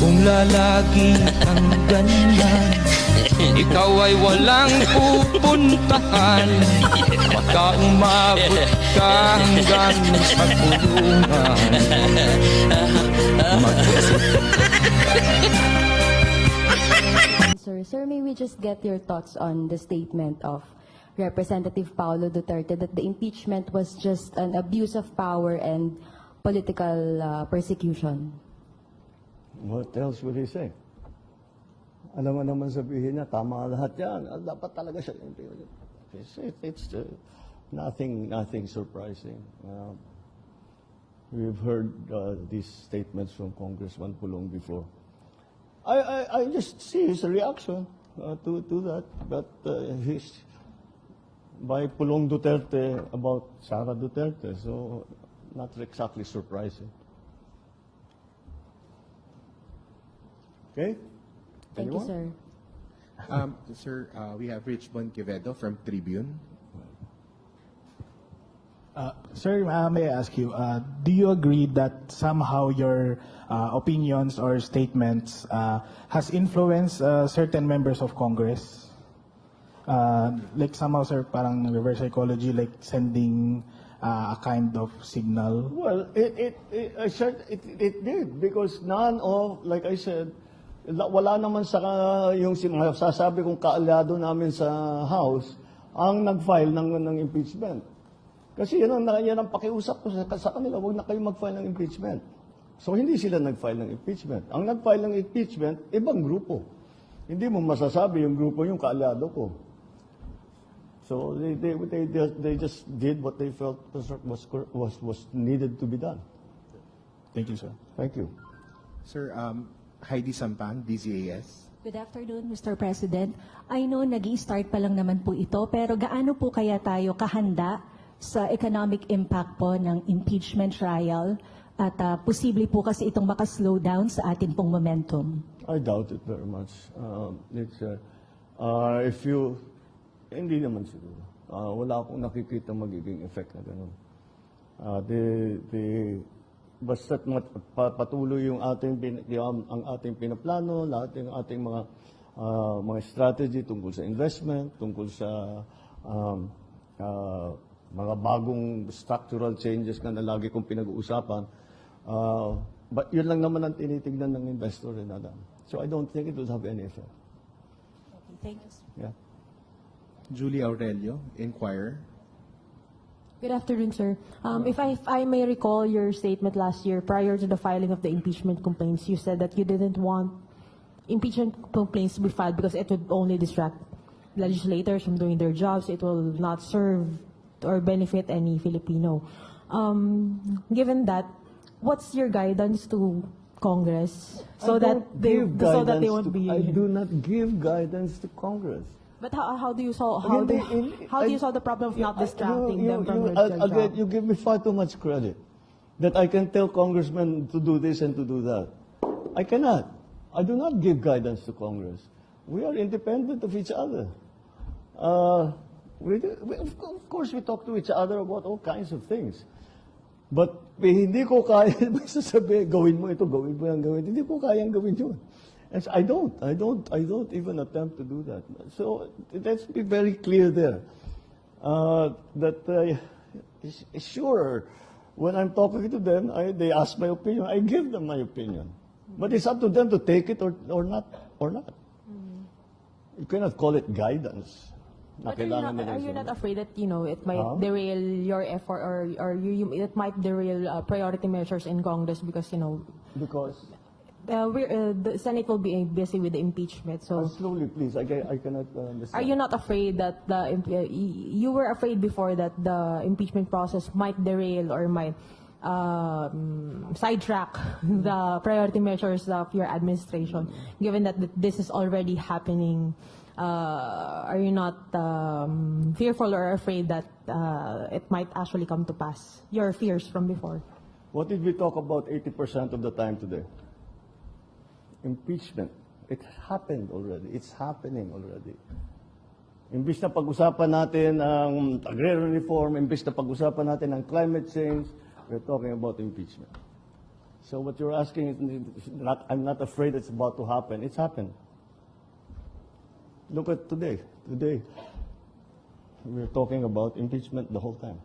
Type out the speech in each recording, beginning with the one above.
Kung lalagi kang ganyan Ikaw ay walang pupuntahan. Baka umabot ka hanggang sa kulungan. Sir, sir, may we just get your thoughts on the statement of Representative Paulo Duterte that the impeachment was just an abuse of power and political uh, persecution? What else would he say? Alam mo naman sabihin niya, tama lahat yan. Ah, Dapat talaga siya. It's, it, it's uh, nothing, nothing surprising. Uh, we've heard uh, these statements from Congressman Pulong before. I, I, I just see his reaction uh, to, to that. But uh, he's by Pulong Duterte about Sara Duterte. So not exactly surprising. Okay? Thank you, sir. Um, sir, uh, we have Richmond Quevedo from Tribune. Uh, Sir, uh, may I ask you, uh, do you agree that somehow your uh, opinions or statements uh, has influenced uh, certain members of Congress? Uh, like somehow, sir, parang reverse psychology, like sending uh, a kind of signal. Well, it, it, it, I said it, it did because none of, like I said, la- wala naman sa yung si- mga sasabi kong kaalyado namin sa House ang nag-file ng, ng impeachment. Kasi yan ang, yan ang pakiusap ko sa, sa kanila, huwag na kayo mag-file ng impeachment. So hindi sila nag-file ng impeachment. Ang nag-file ng impeachment, ibang grupo. Hindi mo masasabi yung grupo yung kaalyado ko. So they, they, they, just- they just did what they felt was, was, was, was needed to be done. Thank you, sir. Thank you. Sir, um, Heidi Sampan, DZAS. Good afternoon, Mr. President. I know nag start pa lang naman po ito, pero gaano po kaya tayo kahanda sa economic impact po ng impeachment trial at ah, posible po kasi itong makaslow down sa atin pong momentum. I doubt it very much. Um, it's, uh, uh, if you, hindi naman siguro. Uh, wala akong nakikita magiging effect na ganun. Uh, the, the, basta't patuloy yung ating, yung, ang ating pinaplano, lahat ng ating mga, uh, mga strategy tungkol sa investment, tungkol sa um, uh, mga bagong structural changes na, na lagi kong pinag-uusapan. Uh, but yun lang naman ang tinitignan ng investor rin Adam. So I don't think it will have any effect. Thank you. sir. Yeah. Julie Aurelio, Inquirer. Good afternoon, sir. Um, if, I, if I may recall your statement last year, prior to the filing of the impeachment complaints, you said that you didn't want impeachment complaints to be filed because it would only distract legislators from doing their jobs. It will not serve or benefit any Filipino. Um, given that, what's your guidance to Congress so that they so that they won't to- be? I do not give guidance to Congress. But how, how do you solve how do, how do you solve the problem of not distracting them from you- their, Again, you give me far too much credit that I can tell congressmen to do this and to do that. I cannot. I do not give guidance to Congress. We are independent of each other. Uh, we, do- we, of, of course, we talk to each other about all kinds of things. But eh, hindi ko kaya, sabi, gawin mo ito, gawin mo yan, gawin. Hindi ko kayang gawin yun. And I don't, I don't, I don't even attempt to do that. So let's be very clear there. Uh, that uh, sure, when I'm talking to them, I, they ask my opinion. I give them my opinion. But it's up to them to take it or, or not, or not. You cannot call it guidance. But are you, not, are you not afraid that you know it might Huh? derail your effort or or you, you it might derail uh, priority measures in Congress because you know Because uh, we're, uh, the Senate will be busy with the impeachment. uh, So slowly, please. I, ca- I cannot uh, understand. are you not afraid that the imp- uh, y- you were afraid before that the impeachment process might derail or might um, sidetrack the priority measures of your administration, given that th- this is already happening? Uh, are you not um, fearful or afraid that uh, it might actually come to pass? Your fears from before. What did we talk about 80% of the time today? Impeachment. It happened already. It's happening already. Imbis na pag-usapan natin ang agrarian reform, imbis na pag-usapan natin ang climate change, we're talking about impeachment. So what you're asking is not, I'm not afraid it's about to happen. It's happened. Look at today. Today, we're talking about impeachment the whole time.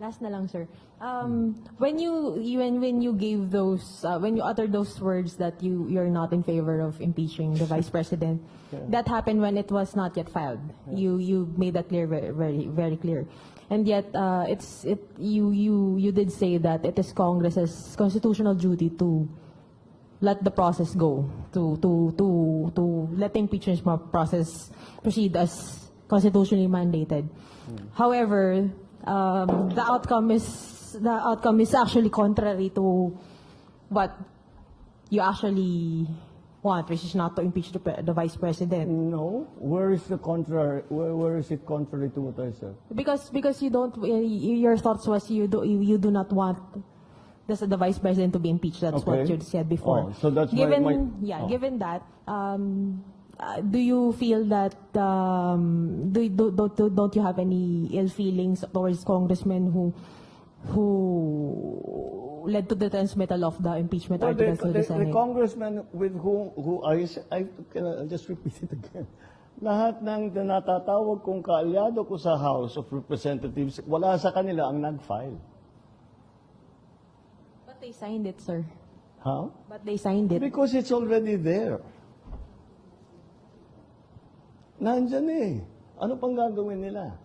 Last na lang, sir. Um, when you, you when, when you gave those, uh, when you uttered those words that you you're not in favor of impeaching the vice president, that happened when it was not yet filed. You you made that clear, very very, very clear. And yet, uh, it's it you you you did say that it is Congress's constitutional duty to let the process go, to to to to let the impeachment process proceed as constitutionally mandated. However, um, the outcome is the outcome is actually contrary to what you actually want, which is not to impeach the, pre- the vice president. No, where is the contrary? Where, where is it contrary to what I said? Because because you don't your thoughts was you do you, you do not want the, the vice president to be impeached. That's what Okay. you said before. Oh, so that's my- given my- yeah. oh. Given that, um, uh, do you feel that um, do, do, do- don't you have any ill feelings towards congressmen who who led to the transmittal of the impeachment Well, the, articles to the, the, the Senate? congressman with whom who I, I can I just repeat it again. Lahat ng natatawag kong kaalyado ko sa House of Representatives, wala sa kanila ang nag-file. But they signed it, sir. Huh? But they signed it. Because it's already there. Nandyan eh. Ano pang gagawin nila?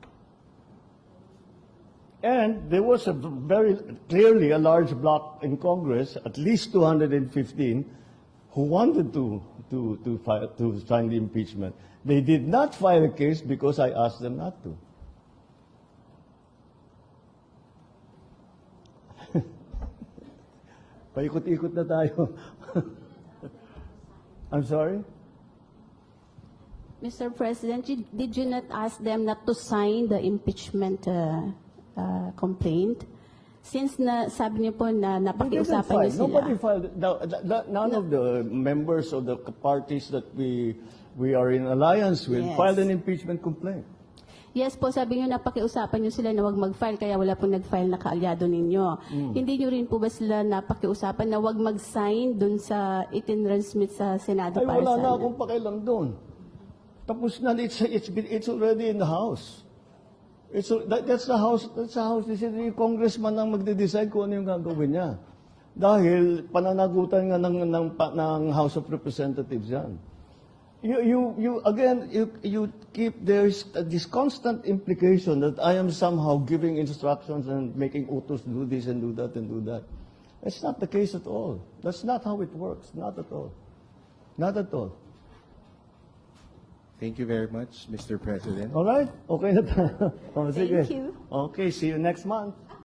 And there was a very clearly a large bloc in Congress, at least 215, who wanted to to to file, to sign the impeachment. They did not file a case because I asked them not to. Paikot-ikot na tayo. I'm sorry? Mr. President, you- did you not ask them not to sign the impeachment uh, uh, complaint? Since na, sabi niyo po na napakiusapan niyo sila. Nobody filed. The- the- the- none of the members of the parties that we we are in alliance with Yes. filed an impeachment complaint. Yes po, sabi niyo napakiusapan niyo sila na wag mag-file kaya wala pong nag-file na kaalyado ninyo. Hmm. Hindi niyo rin po ba sila napakiusapan na wag mag-sign dun sa itinransmit sa Senado Ay, para wala sa na akong pakialam doon. Tapos na, it's, it's, been, it's already in the House. It's, that, that's the House, that's the House decision. Yung congressman ang magde-decide kung ano yung gagawin niya. Dahil pananagutan nga ng, ng, pa- ng House of Representatives yan. You, you, you, again, you, you keep, there's this constant implication that I am somehow giving instructions and making utos do this and do that and do that. That's not the case at all. That's not how it works. Not at all. Not at all. Thank you very much, Mr. President. All right? Okay na tayo. Oh, sige. you. Okay, see you next month.